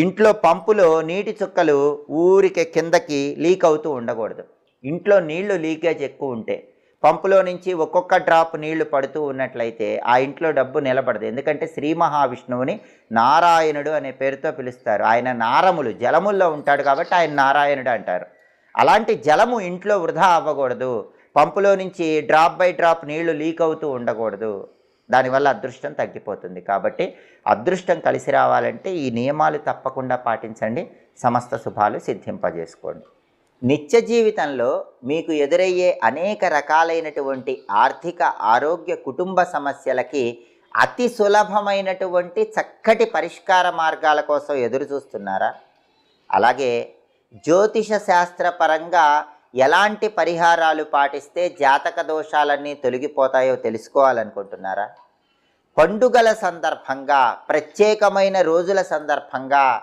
ఇంట్లో పంపులో నీటి చుక్కలు ఊరికే కిందకి లీక్ అవుతూ ఉండకూడదు. ఇంట్లో నీళ్ళు లీకేజ్ ఎక్కువ ఉంటే పంపులో నుంచి ఒక్కొక్క డ్రాప్ నీళ్ళు పడుతూ ఉన్నట్లయితే ఆ ఇంట్లో డబ్బు నిలబడదు. ఎందుకంటే శ్రీ మహావిష్ణువుని నారాయణుడు అనే పేరుతో పిలుస్తారు. ఆయన నారములు జలముల్లో ఉంటాడు కాబట్టి ఆయన నారాయణుడు అంటారు. అలాంటి జలము ఇంట్లో వృధా అవ్వకూడదు. పంపులో నుంచి డ్రాప్ బై డ్రాప్ నీళ్ళు లీక్ అవుతూ ఉండకూడదు. దానివల్ల అదృష్టం తగ్గిపోతుంది. కాబట్టి అదృష్టం కలిసి రావాలంటే ఈ నియమాలు తప్పకుండా పాటించండి. సమస్త శుభాలు సిద్ధింపజేసుకోండి. నిత్య జీవితంలో మీకు ఎదురయ్యే అనేక రకాలైనటువంటి ఆర్థిక ఆరోగ్య కుటుంబ సమస్యలకి అతి సులభమైనటువంటి చక్కటి పరిష్కార మార్గాల కోసం ఎదురు చూస్తున్నారా అలాగే జ్యోతిష శాస్త్రపరంగా ఎలాంటి పరిహారాలు పాటిస్తే జాతక దోషాలన్నీ తొలగిపోతాయో తెలుసుకోవాలనుకుంటున్నారా? పండుగల సందర్భంగా ప్రత్యేకమైన రోజుల సందర్భంగా